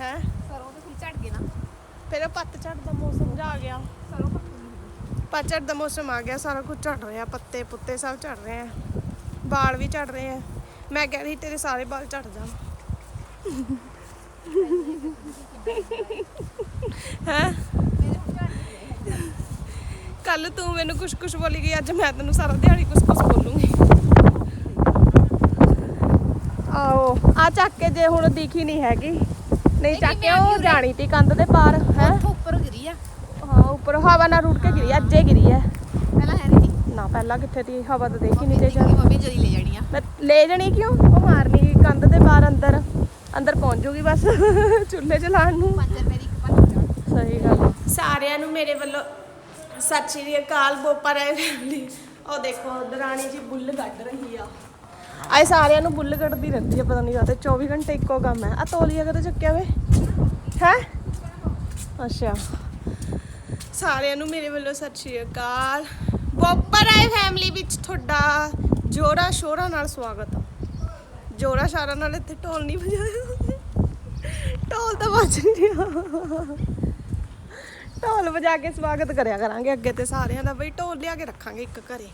ਹੈ। ਸਰੋਂ ਤੇ ਫੁੱਲ ਝੜ ਗਏ ਨਾ। ਫਿਰ ਉਹ ਪੱਤਝੜ ਦਾ ਮੌਸਮ ਜਾ ਆ ਗਿਆ। ਸਰੋਂ ਪੱਕੀ ਪਤਝੜ ਦਾ ਮੌਸਮ ਆ ਗਿਆ ਸਾਰਾ ਕੁਝ ਝੜ ਰਿਹਾ ਪੱਤੇ ਪੁੱਤੇ ਸਭ ਝੜ ਰਹੇ ਆ। ਵਾਲ ਵੀ ਝੜ ਰਹੇ ਆ। ਮੈਂ ਕਹਿ ਰਹੀ ਤੇਰੇ ਸਾਰੇ ਵਾਲ ਝੜ ਜਾਣ। ਹੈ? ਕੱਲ ਤੂੰ ਮੈਨੂੰ ਕੁਛ ਕੁਛ ਬੋਲੀ ਗਈ ਅੱਜ ਮੈਂ ਤੈਨੂੰ ਸਾਰਾ ਦਿਹਾੜੀ ਕੁਛ ਕੁਛ ਬੋਲੂੰਗੀ। ਆਓ। ਆ ਚੱਕ ਕੇ ਜੇ ਹੁਣ ਦਿਖੀ ਨਹੀਂ ਹੈਗੀ। ਨਹੀਂ ਚੱਕ ਕੇ ਉਹ ਜਾਣੀ ਤੀ ਕੰਧ ਦੇ ਪਾਰ ਹੈ? ਉੱਥੋਂ ਉੱਪਰ ਗਿਰੀ ਆ। ਹਾਂ ਉੱਪਰ ਹਵਾ ਨਾਲ ਰੁੜ ਕੇ ਗਿਰੀ ਅੱਜੇ ਗਿਰੀ ਹੈ ਪਹਿਲਾਂ ਹੈ ਨਹੀਂ ਨਾ ਪਹਿਲਾਂ ਕਿੱਥੇ ਤੀ? ਹਵਾ ਤਾਂ ਦੇਖੀ ਨਹੀਂ ਤੇ ਕਿ ਮੰਮੀ ਜਦੀ ਲੈ ਜਾਣੀ ਆ। ਮੈਂ ਲੈ ਜਣੀ ਕਿਉਂ? ਉਹ ਮਾਰਨੀ ਕੰਧ ਦੇ ਬਾਹਰ ਅੰਦਰ। ਅੰਦਰ ਪਹੁੰਚ ਜੂਗੀ ਬਸ ਚੁੱਲ੍ਹੇ ਜਲਾਉਣ ਨੂੰ। 5 ਰੁਪਏ ਦੀ ਇੱਕ ਝੜ ਸਹੀ ਗੱਲ ਸਾਰਿਆਂ ਨੂੰ ਮੇਰੇ ਵੱਲੋਂ ਸਤਿ ਸ਼੍ਰੀ ਅਕਾਲ ਬੋਪਾ ਰਾਏ ਫੈਮਿਲੀ ਉਹ ਦੇਖੋ ਦਰਾਣੀ ਜੀ ਬੁੱਲ ਕੱਢ ਰਹੀ ਆਏ ਸਾਰਿਆਂ ਨੂੰ ਬੁੱਲ ਕੱਢਦੀ ਰਹਿੰਦੀ ਆ, ਪਤਾ ਨਹੀਂ ਕਾਹਤੇ। 24 ਘੰਟੇ ਇੱਕੋ ਕੰਮ ਹੈ। ਆ ਤੋਲੀਆ ਕਦੇ ਚੁੱਕਿਆ ਵੇ? ਹੈ? ਅੱਛਾ। ਸਾਰਿਆਂ ਨੂੰ ਮੇਰੇ ਵੱਲੋਂ ਸਤਿ ਸ਼੍ਰੀ ਅਕਾਲ। ਬੋਪਾ ਰਾਏ ਫੈਮਿਲੀ ਵਿੱਚ ਤੁਹਾਡਾ ਜੋਰਾ ਸ਼ੋਰਾ ਨਾਲ ਸਵਾਗਤ ਆ। ਜੋਰਾ ਸ਼ਾਰਾ ਨਾਲ ਇੱਥੇ ਢੋਲ ਨਹੀਂ ਵਜਾਇਆ ਢੋਲ ਤਾਂ ਵੱਜ ਰਿਹਾ। ਢੋਲ ਵਜਾ ਕੇ ਸਵਾਗਤ ਕਰਿਆ ਕਰਾਂਗੇ ਅੱਗੇ ਤੇ ਸਾਰਿਆਂ ਦਾ। ਬਈ ਢੋਲ ਲਿਆ ਕੇ ਰੱਖਾਂਗੇ ਇੱਕ ਘਰੇ।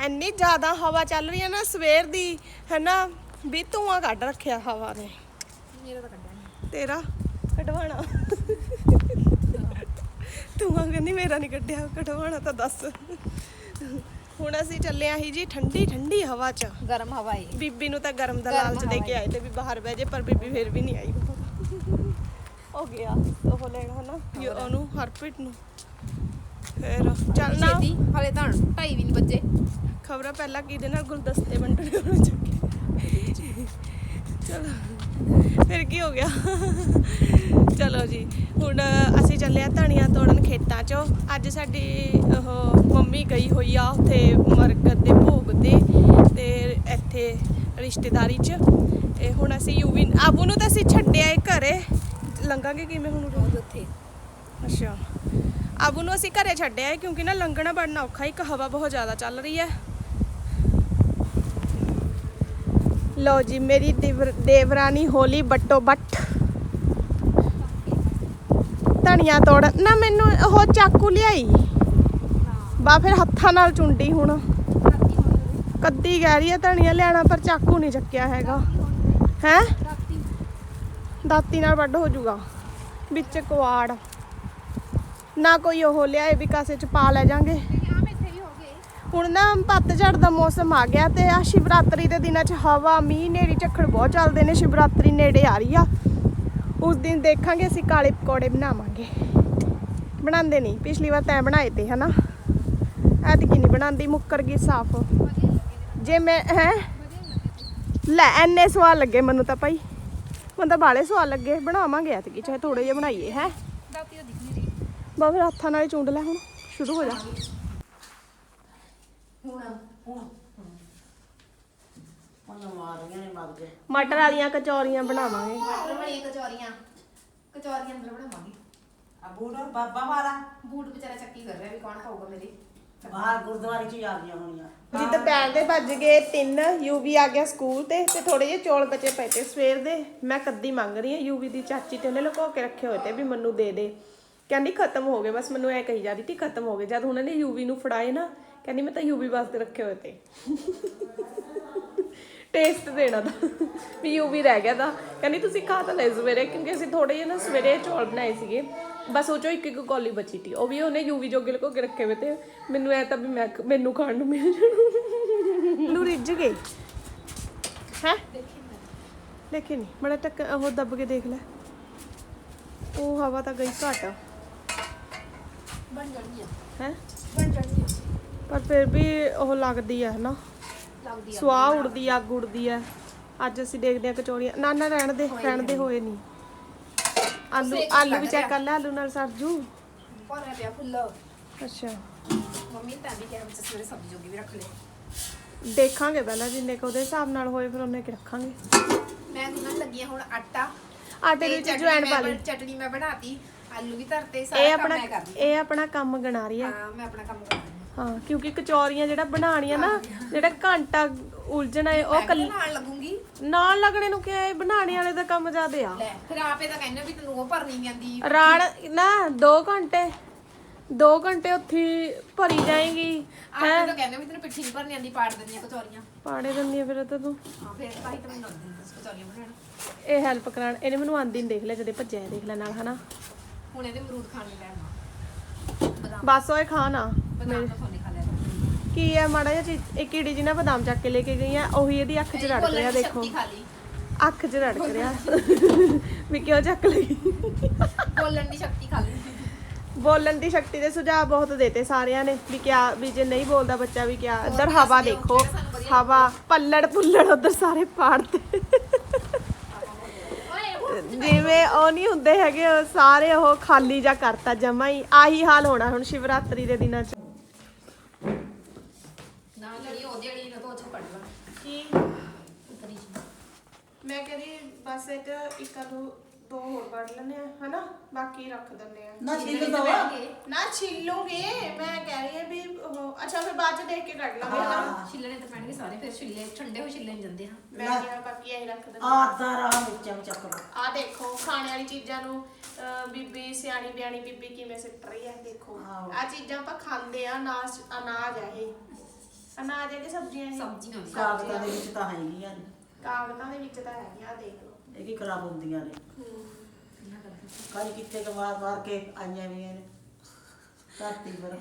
ਐਨੀ ਜ਼ਿਆਦਾ ਹਵਾ ਚੱਲ ਰਹੀ ਹੈ ਨਾ ਸਵੇਰ ਦੀ ਹੈਨਾ ਵੀ ਧੂਆਂ ਕੱਢ ਰੱਖਿਆ ਹਵਾ ਨੇ। ਮੇਰਾ ਤਾਂ ਕੱਢਿਆ ਨਹੀਂ ਤੇਰਾ? ਕਢਵਾਣਾ ਧੂਆਂ ਕਹਿੰਦੀ ਮੇਰਾ ਨਹੀਂ ਕੱਢਿਆ ਕਢਵਾਣਾ ਤਾਂ ਦੱਸ। ਹੁਣ ਅਸੀਂ ਚੱਲੇ ਆਂ ਹੀ ਜੀ ਠੰਡੀ ਠੰਡੀ ਹਵਾ 'ਚ। ਗਰਮ ਹਵਾ ਹੈ ਬੀਬੀ ਨੂੰ ਤਾਂ ਗਰਮ ਦਾ ਲਾਲਚ ਦੇ ਕੇ ਆਏ ਤੇ ਵੀ ਬਾਹਰ ਬਹਿ ਜੇ ਪਰ ਬੀਬੀ ਫਿਰ ਵੀ ਨਹੀਂ ਆਈ। ਹੋ ਗਿਆ ਉਹ ਲੈਣਾ ਹਨਾ। ਉਹਨੂੰ ਹਰਪ੍ਰੀਤ ਨੂੰ। ਫਿਰ ਚੱਲ ਨਾ ਛੇਤੀ ਹਲੇ ਤਾਂ 2:30 ਵੀ ਨਹੀਂ ਵੱਜੇ ਖਬਰਾਂ ਪਹਿਲਾਂ ਕਿਹਦੇ ਨਾਲ ਗੁਲਦਸਤੇ ਵੰਡਣੇ ਹੋਣੇ ਚੱਕੇ। ਚਲੋ ਫਿਰ ਕੀ ਹੋ ਗਿਆ? ਚਲੋ ਜੀ ਹੁਣ ਅਸੀਂ ਚੱਲੇ ਆ ਧਣੀਆਂ ਤੋੜਨ ਖੇਤਾਂ 'ਚੋਂ। ਅੱਜ ਸਾਡੀ ਉਹ ਮੰਮੀ ਗਈ ਹੋਈ ਆ ਉੱਥੇ ਮਰਕਤ ਦੇ ਭੋਗ ਤੇ ਤੇ ਇੱਥੇ ਰਿਸ਼ਤੇਦਾਰੀ 'ਚ। ਇਹ ਹੁਣ ਅਸੀਂ ਯੂਵੀ ਆਬੂ ਨੂੰ ਤਾਂ ਅਸੀਂ ਛੱਡਿਆ ਏ ਘਰੇ। ਲੰਘਾਂਗੇ ਕਿਵੇਂ ਹੁਣ? ਬਹੁਤ ਉੱਥੇ। ਅੱਛਾ। ਆਬੂ ਨੂੰ ਅਸੀਂ ਘਰੇ ਛੱਡਿਆ ਹੈ ਕਿਉਂਕਿ ਨਾ ਲੰਘਣਾ ਬੜਨਾ ਔਖਾ ਇੱਕ ਹਵਾ ਬਹੁਤ ਜ਼ਿਆਦਾ ਚੱਲ ਰਹੀ ਹੈ ਲਓ ਜੀ, ਮੇਰੀ ਦੇਵਰ- ਦੇਵਰਾਨੀ ਹੋਲੀ ਬੱਟੋ ਬੱਟ ਧਨੀਆ ਤੋੜ, ਨਾ ਮੈਨੂੰ ਉਹ ਚਾਕੂ ਲਿਆਈ। ਬਾ, ਫਿਰ ਹੱਥਾਂ ਨਾਲ ਚੁੰਡੀ ਹੁਣ। ਕੱਦੀ ਕਹਿ ਰਹੀ ਹੈ ਧਨੀਆ ਲਿਆਣਾ ਪਰ ਚਾਕੂ ਨਹੀਂ ਚੱਕਿਆ ਹੈਗਾ। ਹੈ? ਦਾਤੀ ਨਾਲ ਵੱਢ ਹੋ ਜਾਊਗਾ। ਵਿੱਚ ਕੁਆੜ। ਨਾ ਕੋਈ ਉਹ ਲਿਆਏ, ਵੀ ਕਾਸੇ ਚ ਪਾ ਲੈ ਜਾਾਂਗੇ। ਹੁਣ ਨਾ ਪੱਤਝੜ ਦਾ ਮੌਸਮ ਆ ਗਿਆ ਤੇ ਆ ਸ਼ਿਵਰਾਤਰੀ ਦੇ ਦਿਨਾਂ 'ਚ ਹਵਾ ਮੀਂਹ ਨੇਰੀ ਝੱਖੜ ਬਹੁਤ ਚੱਲਦੇ ਨੇ ਸ਼ਿਵਰਾਤਰੀ ਨੇੜੇ ਆ ਰਹੀ ਆ। ਉਸ ਦਿਨ ਦੇਖਾਂਗੇ ਅਸੀਂ ਕਾਲੇ ਪਕੌੜੇ ਬਣਾਵਾਂਗੇ। ਬਣਾਉਂਦੇ ਨਹੀਂ ਪਿਛਲੀ ਵਾਰ ਤੈਂ ਬਣਾਏ ਤੇ ਹਨਾ? ਐਤਕੀ ਨਹੀਂ ਬਣਾਉਂਦੀ ਮੁੱਕਰ ਗਈ ਸਾਫ਼। ਜੇ ਮੈਂ ਹੈ? ਲੈ ਐਨੇ ਸਵਾਦ ਲੱਗੇ ਮੈਨੂੰ ਤਾਂ ਭਾਈ। ਮੈਨੂੰ ਤਾਂ ਬਾਲੇ ਸਵਾਦ ਲੱਗੇ ਬਣਾਵਾਂਗੇ ਐਤਕੀ ਚਾਹੇ ਥੋੜੇ ਜਿਹੇ ਬਣਾਈਏ ਹੈ? ਦਾਤੀ ਤਾਂ ਦਿਖ ਨਹੀਂ। ਰਹੀ ਹੱਥਾਂ ਨਾਲ ਹੀ ਚੁੰਡ ਲੈ ਹੁਣ ਸ਼ੁਰੂ ਹੋ ਜਾ। ਹੁਣ ਹੁਣ ਮਾਰੀਆਂ ਨੇ ਮਟਰ ਵਾਲੀਆਂ ਕਚੌਰੀਆਂ ਬਣਾਵਾਂਗੇ। ਮਟਰ ਬਣੀਆਂ ਕਚੌਰੀਆਂ। ਕਚੌਰੀਆਂ ਅੰਦਰ ਬਣਾਵਾਂਗੇ। ਆ ਬੂੜਾ ਬਾਬਾ ਵਾਲਾ ਬੂਟ ਵਿਚਾਰਾ ਚੱਕੀ ਕਰ ਰਿਹਾ ਵੀ ਕੌਣ ਖਾਊਗਾ ਮੇਰੀ। ਬਾਹਰ ਗੁਰਦੁਆਰੇ ਚ ਹੀ ਆ ਗਈਆਂ ਹੋਣੀਆਂ। ਜੀ ਦੁਪਹਿਰ ਦੇ ਵੱਜ ਗਏ 3 ਯੂਵੀ ਆ ਗਿਆ ਸਕੂਲ ਤੇ ਤੇ ਥੋੜੇ ਜਿਹੇ ਚੌਲ ਬਚੇ ਪਏ ਤੇ ਸਵੇਰ ਦੇ। ਮੈਂ ਕੱਦੀ ਮੰਗ ਰਹੀ ਹਾਂ ਯੂਵੀ ਦੀ ਚਾਚੀ ਤੇ ਉਹਨੇ ਲੁਕੋ ਕੇ ਰੱਖੇ ਹੋਏ ਤੇ ਵੀ ਮੈਨੂੰ ਦੇ ਦੇ। ਕਹਿੰਦੀ ਖਤਮ ਹੋ ਗਏ ਬਸ ਮੈਨੂੰ ਐ ਕਹੀ ਜਾ ਰਹੀ ਸੀ ਖਤਮ ਹੋ ਗਏ। ਜਦ ਉਹਨਾਂ ਨੇ ਯੂਵੀ ਨੂੰ ਫੜਾਏ ਨਾ ਕਹਿੰਦੀ ਮੈਂ ਤਾਂ ਯੂਵੀ ਵਾਸਤੇ ਰੱਖੇ ਹੋਏ ਤੇ। ਟੇਸਟ ਦੇਣਾ ਤਾਂ। ਵੀ ਯੂਵੀ ਰਹਿ ਗਿਆ ਤਾਂ। ਕਹਿੰਦੀ ਤੁਸੀਂ ਖਾ ਤਾਂ ਲੈ ਸਵੇਰੇ ਕਿਉਂਕਿ ਅਸੀਂ ਥੋੜੇ ਜਿਹੇ ਨਾ ਸਵੇਰੇ ਚੌਲ ਬਣਾਏ ਸੀਗੇ। ਬਸ ਉਹ ਚੋਂ ਇੱਕ ਇੱਕ ਕੌਲੀ ਬਚੀ ਤੀ। ਉਹ ਵੀ ਉਹਨੇ ਯੂਵੀ ਜੋਗੇ ਲੁਕੋ ਕੇ ਰੱਖੇ ਹੋਏ ਤੇ। ਮੈਨੂੰ ਐ ਤਾਂ ਵੀ ਮੈਂ ਮੈਨੂੰ ਖਾਣ ਨੂੰ ਮਿਲ ਜਾਣ। ਨੂੰ ਰਿੱਝ ਗਏ ਹੈ? ਦੇਖੇ ਨਹੀਂ ਬੜਾ ਟੱਕ ਉਹ ਦੱਬ ਕੇ ਦੇਖ ਲੈ। ਉਹ ਹਵਾ ਤਾਂ ਗਈ ਘਟ। ਬਣ ਜਾਣੀ ਆ। ਹੈ? ਬਣ ਜਾਣੀ ਆ। ਪਰ ਫਿਰ ਵੀ ਉਹ ਲੱਗਦੀ ਹੈ ਨਾ ਲੱਗਦੀ ਆ। ਸਵਾਹ ਉੜਦੀ ਆ, ਅੱਗ ਉੜਦੀ ਆ। ਅੱਜ ਅਸੀਂ ਦੇਖਦੇ ਆ ਕਚੌਰੀਆਂ ਨਾ ਨਾ ਰਹਿਣ ਦੇ ਰਹਿਣ ਦੇ ਹੋਏ ਨਹੀਂ। ਆਲੂ ਆਲੂ ਵੀ ਚੈੱਕ। ਕਰ ਲੈ ਆਲੂ ਨਾਲ ਸਰਜੂ ਪਾਣਾ ਪਿਆ ਫੁੱਲ। ਅੱਛਾ। ਮੰਮੀ ਤਾਂ ਵੀ ਕਿਹਾ ਵਿੱਚ ਸਵੇਰੇ ਸਬਜ਼ੀ ਜੋਗੀ ਵੀ ਰੱਖ ਲੈ ਦੇਖਾਂਗੇ ਪਹਿਲਾਂ ਜਿੰਨੇ ਕੁ ਉਹਦੇ ਹਿਸਾਬ ਨਾਲ ਹੋਏ ਫਿਰ ਉਹਨੇ ਕਿ ਰੱਖਾਂਗੇ। ਮੈਂ ਗੁੰਨਣ ਲੱਗੀ ਹੁਣ ਆਟਾ। ਆਟੇ ਦੇ ਵਿੱਚ ਮੈਂ ਪਾ ਲਈ। ਚਟਨੀ ਮੈਂ ਬਣਾਤੀ ਆਲੂ ਵੀ ਧਰਤੇ ਸਾਰਾ ਕੰਮ ਮੈਂ ਕਰਦੀ। ਇਹ ਆਪਣਾ ਕੰਮ ਗਣਾ ਰਹੀ ਹੈ ਹਾਂ ਮੈਂ ਆਪਣਾ ਕੰਮ ਕਰਦੀ। ਹਾਂ ਕਿਉਂਕਿ ਕਚੌਰੀਆਂ ਜਿਹੜਾ ਬਣਾਉਣੀਆਂ ਨਾ ਜਿਹੜਾ ਘੰਟਾ ਉਲਝਣਾ ਹੈ ਉਹ ਕੱਲ ਨਾਲ ਲੱਗੂੰਗੀ। ਨਾਲ ਲੱਗਣੇ ਨੂੰ ਕਿਹਾ ਇਹ ਬਣਾਉਣੇ ਵਾਲੇ ਦਾ ਕੰਮ ਜ਼ਿਆਦੇ ਆ? ਲੈ ਫਿਰ ਆਪੇ ਤਾਂ ਕਹਿੰਦੇ ਵੀ ਤੈਨੂੰ ਉਹ ਭਰਨੀ ਨਹੀਂ ਆਂਦੀ ਰਾੜ ਨਾ 2 ਘੰਟੇ। 2 ਘੰਟੇ ਉੱਥੇ ਭਰੀ ਜਾਏਗੀ। ਆਪੇ ਤਾਂ ਕਹਿੰਦੇ ਵੀ ਤੈਨੂੰ ਪਿੱਠੀ ਨਹੀਂ ਭਰਨੀ ਆਂਦੀ ਪਾੜ ਦਿੰਦੀਆਂ ਕਚੌਰੀਆਂ। ਪਾੜੇ ਦਿੰਦੀ ਆ ਫਿਰ ਤਾਂ ਤੂੰ। ਹਾਂ ਫਿਰ ਤਾਂ ਹੀ ਤਾਂ ਮੈਨੂੰ ਆਉਂਦੀ ਕਚੌਰੀਆਂ ਬਣਾਉਣਾ। ਇਹ ਹੈਲਪ ਕਰਾਣ ਇਹਨੇ ਮੈਨੂੰ ਆਂਦੀ ਨਹੀਂ ਦੇਖ ਲਿਆ ਜਦੇ ਭੱਜਿਆ ਦੇਖ ਲੈ ਨਾਲ ਹਨਾ? ਹੁਣ ਇਹਦੇ ਅਮਰੂਦ ਖਾਣ ਨੂੰ ਲੈਣਾ ਬਦਾਮ। ਬਸ ਓਏ ਖਾ ਨਾ। ਬਦਾਮ ਤਾਂ ਥੋਨੇ ਖਾ ਲੈਣਾ ਕੀ ਹੈ ਮਾੜਾ ਜਿਹਾ ਚੀਜ਼ ਇਹ ਕੀੜੀ ਜੀ ਨਾ ਬਦਾਮ ਚੱਕ ਕੇ ਲੈ ਕੇ ਗਈ ਆ ਉਹੀ ਇਹਦੀ ਅੱਖ 'ਚ ਰੜ ਰਿਹਾ ਦੇਖੋ। ਖਾ ਲਈ ਅੱਖ 'ਚ ਰੜਕ ਰਿਹਾ। ਵੀ ਕਿਉਂ ਚੱਕ ਲਈ ਬੋਲਣ ਦੀ ਸ਼ਕਤੀ ਖਾ ਲਈ ਬੋਲਣ ਦੀ ਸ਼ਕਤੀ ਦੇ ਸੁਝਾਅ ਬਹੁਤ ਦੇਤੇ ਸਾਰਿਆਂ ਨੇ ਵੀ ਕਿਆ ਵੀ ਜੇ ਨਹੀਂ ਬੋਲਦਾ ਬੱਚਾ ਵੀ ਕਿਆ ਇੱਧਰ ਹਵਾ ਦੇਖੋ ਹਵਾ ਪੱਲੜ ਪੁੱਲੜ ਉਧਰ ਸਾਰੇ ਪਾੜਦੇ ਓਏ ਜਿਵੇਂ ਉਹ ਨਹੀਂ ਹੁੰਦੇ ਹੈਗੇ ਉਹ ਸਾਰੇ ਉਹ ਖਾਲੀ ਜਾ ਕਰਤਾ ਜਮਾ ਹੀ ਆਹੀ ਹਾਲ ਹੋਣਾ ਹੁਣ ਸ਼ਿਵਰਾਤਰੀ ਦੇ ਦਿਨਾਂ 'ਚ ਨਾ ਜਿਹੜੀ ਉਹਦੀ ਵਾਲੀ ਨਾ ਤੋਂ ਅੱਛਾ ਪੜ ਲਾ ਕੀ ਉਤਰੀ ਚ ਮੈਂ ਕਹਿੰਦੀ ਬਸ ਇਹ ਚ ਇੱਕ ਦੋ ਦੋ ਹੋਰ ਕੱਢ ਲੈਣੇ ਆ ਹਨਾ? ਬਾਕੀ ਰੱਖ ਦਿੰਦੇ ਆ ਨਾ ਛਿੱਲ ਦੋ ਬੈਠ ਗਏ, ਨਾ ਛਿੱਲੂਗੇ ਮੈਂ ਕਹਿ ਰਹੀ ਆ ਵੀ ਉਹ ਅੱਛਾ ਫਿਰ ਬਾਅਦ ਚ ਦੇਖ ਕੇ ਕੱਢ ਲਾਂਗੇ ਹਨਾ? ਹਾਂ। ਛਿੱਲਣੇ ਤਾਂ ਪੈਣਗੇ ਸਾਰੇ ਫਿਰ ਛਿੱਲੇ ਠੰਡੇ ਹੋਏ ਛਿੱਲੇ ਜਾਂਦੇ ਹਾਂ। ਮੈਂ ਕਿਹਾ ਬਾਕੀ ਇਹੀ ਰੱਖ ਦਿੰਦੇ ਆਧਾ ਰਾਹ ਵਿੱਚ ਚੱਕ ਲੋ ਆ ਦੇਖੋ ਖਾਣੇ ਵਾਲੀ ਚੀਜ਼ਾਂ ਨੂੰ ਅਹ, ਬੀਬੀ ਸਿਆਣੀ ਬਿਆਣੀ ਬੀਬੀ ਕਿਵੇਂ ਸਿੱਟ ਰਹੀ ਹੈ ਦੇਖੋ। ਆਹੋ। ਆ ਚੀਜ਼ਾਂ ਆਪਾਂ ਖਾਂਦੇ ਆ ਅਨਾਜ ਅਨਾਜ ਆ ਇਹ। ਅਨਾਜ ਹੈ ਕਿ ਸਬਜ਼ੀਆਂ ਇਹ ਸਬਜ਼ੀਆਂ ਵੀ। ਕਾਗਜ਼ਾਂ ਦੇ ਵਿੱਚ ਤਾਂ ਹੈ ਨਹੀਂ ਆ ਕਾਗਜ਼ਾਂ ਦੇ ਵਿੱਚ ਤਾਂ ਹੈਗੀਆਂ ਆ ਦੇਖ ਲਓ। ਇਹ ਕੀ ਖਰਾਬ ਹੁੰਦੀਆਂ ਨੇ। ਕਾਲੀ ਕਿੱਥੇ ਤੋਂ ਮਾਰ ਕੇ ਆਈਆਂ ਵੀ ਨੇ। ਧਰਤੀ ਪਰ।